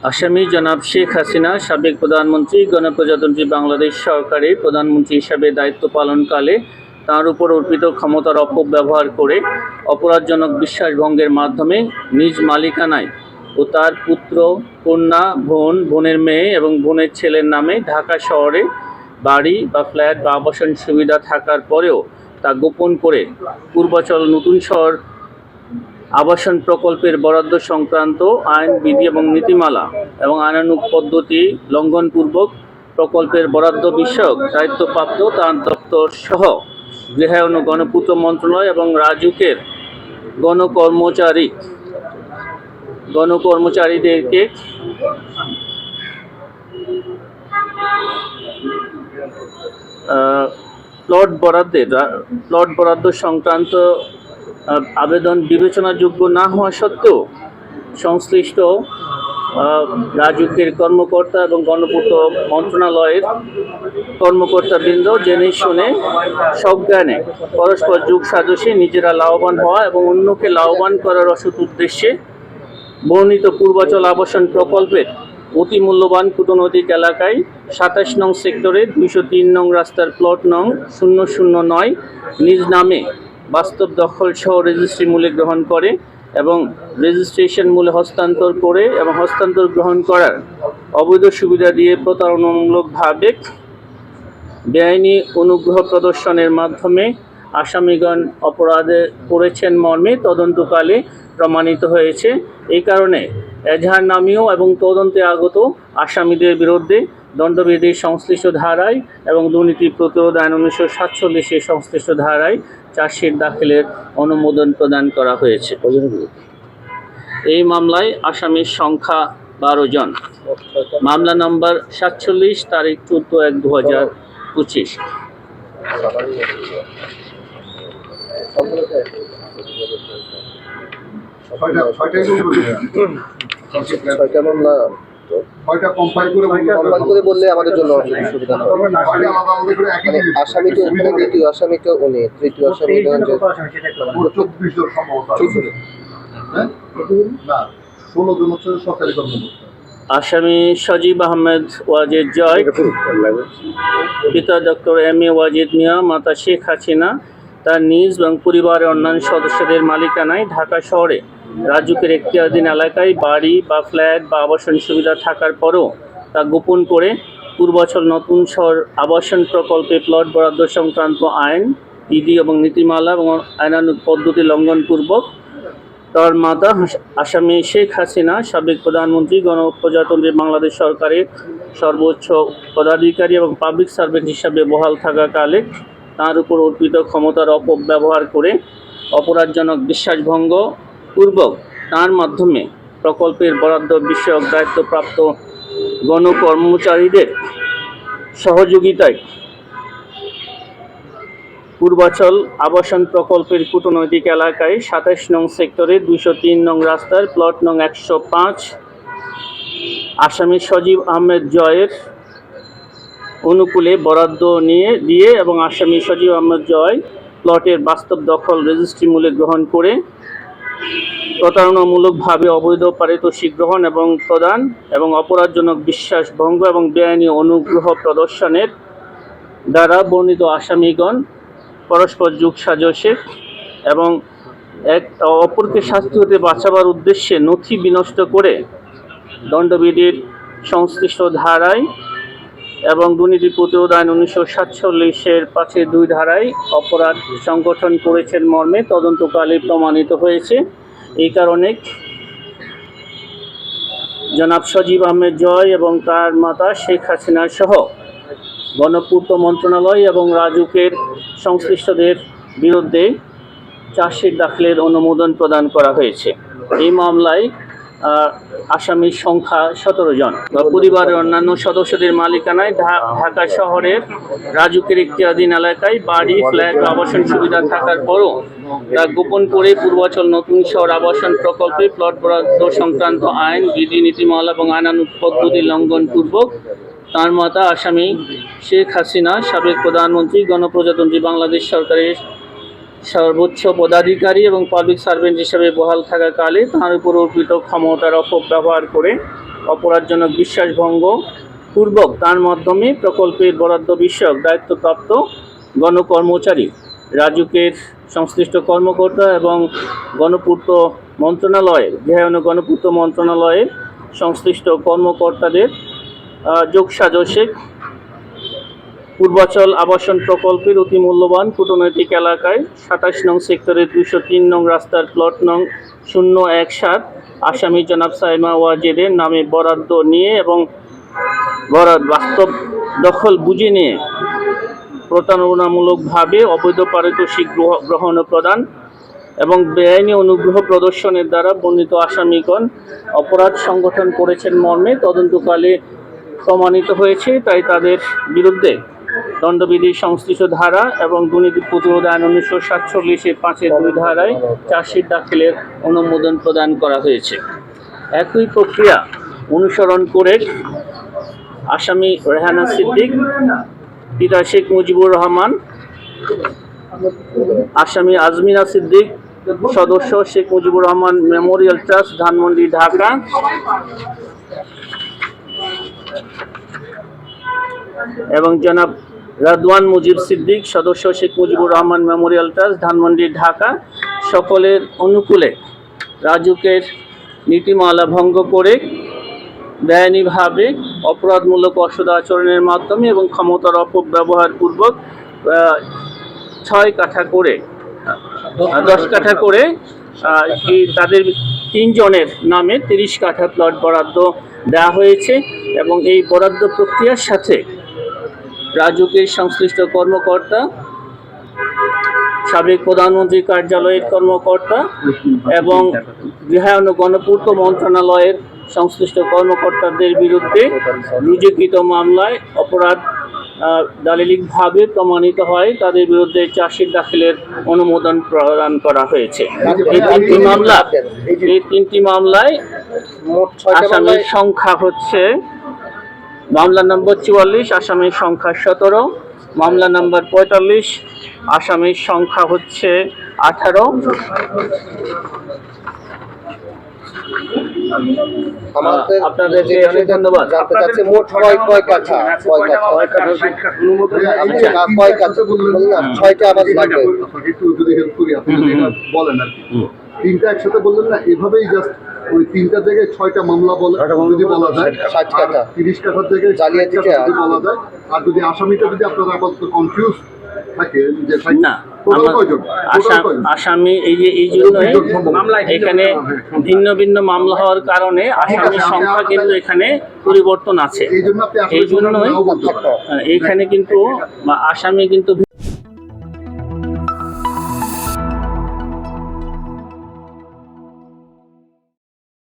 আসামি জনাব শেখ হাসিনা, সাবেক প্রধানমন্ত্রী, গণপ্রজাতন্ত্রী বাংলাদেশ সরকারের প্রধানমন্ত্রী হিসাবে দায়িত্ব পালনকালে তার উপর অর্পিত ক্ষমতার অপব্যবহার করে অপরাধজনক বিশ্বাসভঙ্গের মাধ্যমে নিজ মালিকানায় ও তার পুত্র, কন্যা, বোন, বোনের মেয়ে এবং বোনের ছেলের নামে ঢাকা শহরে বাড়ি বা ফ্ল্যাট বা আবাসন সুবিধা থাকার পরেও তা গোপন করে পূর্বাচল নতুন শহর আবাসন প্রকল্পের বরাদ্দ সংক্রান্ত আইন, বিধি এবং নীতিমালা এবং আইনানুগ পদ্ধতি লঙ্ঘনপূর্বক প্রকল্পের বরাদ্দ বিষয়ক দায়িত্বপ্রাপ্ত তার দপ্তর সহ গৃহায়ন গণপূর্ত মন্ত্রণালয় এবং রাজুকের গণকর্মচারী, গণকর্মচারীদেরকে প্লট বরাদ্দের প্লট বরাদ্দ সংক্রান্ত আবেদন বিবেচনাযোগ্য না হওয়া সত্ত্বেও সংশ্লিষ্ট রাজুকের কর্মকর্তা এবং গণপূর্ত মন্ত্রণালয়ের কর্মকর্তাবৃন্দ জেনে শুনে সজ্ঞানে পরস্পর যুগ সাজসে নিজেরা লাভবান হওয়া এবং অন্যকে লাভবান করার অসৎ উদ্দেশ্যে বর্ণিত পূর্বাচল আবাসন প্রকল্পের অতি মূল্যবান কূটনৈতিক এলাকায় সাতাশ নং সেক্টরে দুইশো তিন নং রাস্তার প্লট নং শূন্য শূন্য নয় নিজ নামে বাস্তব দখল সহ রেজিস্ট্রি মূল্যে গ্রহণ করে এবং রেজিস্ট্রেশন মূল্যে হস্তান্তর করে এবং হস্তান্তর গ্রহণ করার অবৈধ সুবিধা দিয়ে প্রতারণামূলকভাবে বেআইনি অনুগ্রহ প্রদর্শনের মাধ্যমে আসামিগণ অপরাধে করেছেন মর্মে তদন্তকালে প্রমাণিত হয়েছে। এই কারণে এজাহার নামীয় এবং তদন্তে আগত আসামিদের বিরুদ্ধে দণ্ডবিধির সংশ্লিষ্ট ধারায় এবং দুর্নীতি প্রতিরোধ আইন উনিশশো সাতচল্লিশের সংশ্লিষ্ট ধারায় চার্জশিট দাখিলের অনুমোদন প্রদান করা হয়েছে এই মামলায় আসামির সংখ্যা বারো জন মামলা নম্বর সাতচল্লিশ তারিখ চোদ্দ এক দু হাজার পঁচিশ ছয়টা বলব ছয়টা মামলা কম্বাইন করে বললে আমাদের জন্য সুবিধা মানে আসামি তো দ্বিতীয় আসামি তো উনি তৃতীয় আসামি? ধরেন যে। হ্যাঁ? না ষোলো জন হচ্ছে সরকারি কর্মকর্তা। আসামি সজীব আহমেদ ওয়াজিদ জয় পিতা doctor M A Wazed Miah মাতা শেখ হাসিনা। তার নিজ এবং পরিবারের অন্যান্য সদস্যদের মালিকানায় ঢাকা শহরে রাজুকের এখতিয়ারধীন এলাকায় বাড়ি বা ফ্ল্যাট বা আবাসন সুবিধা থাকার পরও তা গোপন করে পূর্বাচল নতুন শহর আবাসন প্রকল্পে প্লট বরাদ্দ সংক্রান্ত আইন, বিধি এবং নীতিমালা এবং আইনানুগ পদ্ধতি লঙ্ঘনপূর্বক তার মাতা আসামি শেখ হাসিনা, সাবেক প্রধানমন্ত্রী গণপ্রজাতন্ত্রী বাংলাদেশ সরকারের সর্বোচ্চ পদাধিকারী এবং পাবলিক সার্ভেন্ট হিসাবে বহাল থাকাকালে তার উপর অর্পিত ক্ষমতার অপব্যবহার করে অপরাধজনক বিশ্বাসভঙ্গ পূর্বক তার মাধ্যমে প্রকল্পের বরাদ্দ বিষয়ক দায়িত্বপ্রাপ্ত গণকর্মচারীদের সহযোগিতায় পূর্বাচল আবাসন প্রকল্পের কূটনৈতিক এলাকায় সাতাশ নং সেক্টরে দুশো তিন নং রাস্তার প্লট নং একশো পাঁচ আসামি সজীব আহমেদ জয়ের অনুকূলে বরাদ্দ নিয়ে, দিয়ে এবং আসামি সজীব আহমেদ জয় প্লটের বাস্তব দখল রেজিস্ট্রি মূল্যে গ্রহণ করে প্রতারণামূলকভাবে অবৈধ পারিতোষিক গ্রহণ এবং প্রদান এবং অপরাধজনক বিশ্বাস, ভঙ্গ এবং বেআইনি অনুগ্রহ প্রদর্শনের দ্বারা বর্ণিত আসামিগণ পরস্পর যুগ সাজসে এবং এক অপরকে শাস্তি হতে বাঁচাবার উদ্দেশ্যে নথি বিনষ্ট করে দণ্ডবিধির সংশ্লিষ্ট ধারায় এবং দুর্নীতি প্রতিরোধ আইন উনিশশো সাতচল্লিশের পাঁচে দুই ধারায় অপরাধ সংগঠন করেছেন মর্মে তদন্তকালে প্রমাণিত হয়েছে। এই কারণে জনাব সজীব আহমেদ জয় এবং তার মাতা শেখ হাসিনা সহ গণপূর্ত মন্ত্রণালয় এবং রাজুকের সংশ্লিষ্টদের বিরুদ্ধে চার্জশিট দাখিলের অনুমোদন প্রদান করা হয়েছে। এই মামলায় আসামির সংখ্যা সতেরো জন। বা পরিবারের অন্যান্য সদস্যদের মালিকানায় ঢাকা শহরের রাজুকের ইখতিয়াধীন এলাকায় বাড়ি, ফ্ল্যাট, আবাসন সুবিধা থাকার পরও তা গোপন করে পূর্বাচল নতুন শহর আবাসন প্রকল্পে প্লট বরাদ্দ সংক্রান্ত আইন, বিধি, নীতিমালা এবং আইনানুগ পদ্ধতি লঙ্ঘনপূর্বক তার মাতা আসামি শেখ হাসিনা, সাবেক প্রধানমন্ত্রী, গণপ্রজাতন্ত্রী বাংলাদেশ সরকারের সর্বোচ্চ পদাধিকারী এবং পাবলিক সার্ভেন্ট হিসেবে বহাল থাকাকালে তাঁর উপর অর্পিত ক্ষমতার অপব্যবহার করে অপরাধজনক বিশ্বাসভঙ্গ পূর্বক তার মাধ্যমে প্রকল্পের বরাদ্দ বিষয়ক দায়িত্বপ্রাপ্ত গণকর্মচারী রাজুকের সংশ্লিষ্ট কর্মকর্তা এবং গণপূর্ত মন্ত্রণালয়ের গৃহায়ন গণপূর্ত মন্ত্রণালয়ের সংশ্লিষ্ট কর্মকর্তাদের আহ, যোগসাজশে পূর্বাচল আবাসন প্রকল্পের অতি মূল্যবান কূটনৈতিক এলাকায় সাতাশ নং সেক্টরের দুশো তিন নং রাস্তার প্লট নং শূন্য এক সাত আসামি জনাব সাইমা ওয়াজেদের নামে বরাদ্দ নিয়ে এবং বরাদ বাস্তব দখল বুঝে নিয়ে প্রতারণামূলকভাবে অবৈধ পারিতোষিক গ্রহ- গ্রহণ প্রদান এবং বেআইনি অনুগ্রহ প্রদর্শনের দ্বারা বর্ণিত আসামিগণ অপরাধ সংগঠন করেছেন মর্মে তদন্তকালে প্রমাণিত হয়েছে, তাই তাদের বিরুদ্ধে দণ্ডবিধির সংশ্লিষ্ট ধারা এবং দুর্নীতি প্রতিরোধ আইন উনিশশো সাতচল্লিশের পাঁচের দুই ধারায় চার্জশিট দাখিলের অনুমোদন প্রদান করা হয়েছে। একই প্রক্রিয়া অনুসরণ করে আসামি রেহানা সিদ্দিক, পিতা শেখ মুজিবুর রহমান, আসামি আজমিনা সিদ্দিক, সদস্য শেখ মুজিবুর রহমান মেমোরিয়াল ট্রাস্ট, ধানমন্ডি, ঢাকা। এবং জনাব রাদওয়ান মুজিব সিদ্দিক, সদস্য শেখ মুজিবুর রহমান মেমোরিয়াল ট্রাস্ট, ধানমন্ডি, ঢাকা। সকলের অনুকূলে রাজুকের নীতিমালা ভঙ্গ করে বেআইনিভাবে অপরাধমূলক অসদ আচরণের মাধ্যমে এবং ক্ষমতার অপব্যবহার পূর্বক ছয় কাঠা করে দশ কাঠা করে এই তাদের তিনজনের নামে তিরিশ কাঠা প্লট বরাদ্দ দেওয়া হয়েছে এবং এই বরাদ্দ প্রক্রিয়ার সাথে রাজুকের সংশ্লিষ্ট কর্মকর্তা সাবেক প্রধানমন্ত্রী কার্যালয়ের কর্মকর্তা এবং গৃহায়ন ও গণপূর্ত মন্ত্রণালয়ের সংশ্লিষ্ট কর্মকর্তাদের বিরুদ্ধে রুজুকৃত মামলায় অপরাধ দালিলিকভাবে প্রমাণিত হয়। তাদের বিরুদ্ধে চার্জশিট দাখিলের অনুমোদন প্রদান করা হয়েছে। এই তিনটি মামলা এই তিনটি মামলায় মোট আসামির সংখ্যা হচ্ছে মামলা নম্বর চুয়াল্লিশ আসামির সংখ্যা সতেরো। মামলা নম্বর পঁয়তাল্লিশ আসামির সংখ্যা হচ্ছে আঠারো। আমাদের আপনাদেরকে যে অনেক ধন্যবাদ। জানতে মোট কয় কয় কাঠা কয় কাঠা কয় কাঠা ছয়টা আবার লাগবে। যদি হেল্প করি আপনি যদি হুম, এটা বলেন আর কি। তিনটা একসাথে বললেন না এভাবেই জাস্ট ওই তিনটা জায়গায় ছয়টা মামলা বলে যদি বলা যায় ষাট কাঠা। তিরিশ কাঠার জায়গায় জালিয়াতি। যদি বলা যায় আর যদি আসামিটা যদি আপনারা আপাতত কনফিউজ থাকে যে না আসাম এই যে এই জন্য এখানে ভিন্ন ভিন্ন মামলা হওয়ার কারণে আসামির সংখ্যা কিন্তু এখানে পরিবর্তন আছে। এই জন্যই এইখানে কিন্তু আসামি কিন্তু